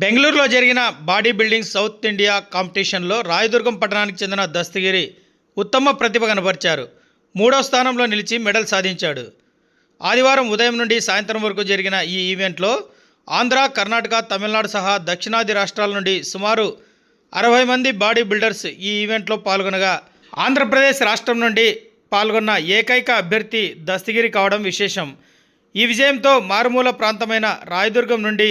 బెంగళూరులో జరిగిన body building south India కాంపిటీషన్లో రాయదుర్గం పట్టణానికి చెందిన దస్తగిరి ఉత్తమ ప్రతిభ కనబరిచారు. మూడో స్థానంలో నిలిచి మెడల్ సాధించాడు. ఆదివారం ఉదయం నుండి సాయంత్రం వరకు జరిగిన ఈ ఈవెంట్లో ఆంధ్ర కర్ణాటక తమిళనాడు సహా దక్షిణాది రాష్ట్రాల నుండి సుమారు అరవై మంది బాడీ బిల్డర్స్ ఈ ఈవెంట్లో పాల్గొనగా ఆంధ్రప్రదేశ్ రాష్ట్రం నుండి పాల్గొన్న ఏకైక అభ్యర్థి దస్తగిరి కావడం విశేషం. ఈ విజయంతో మారుమూల ప్రాంతమైన రాయదుర్గం నుండి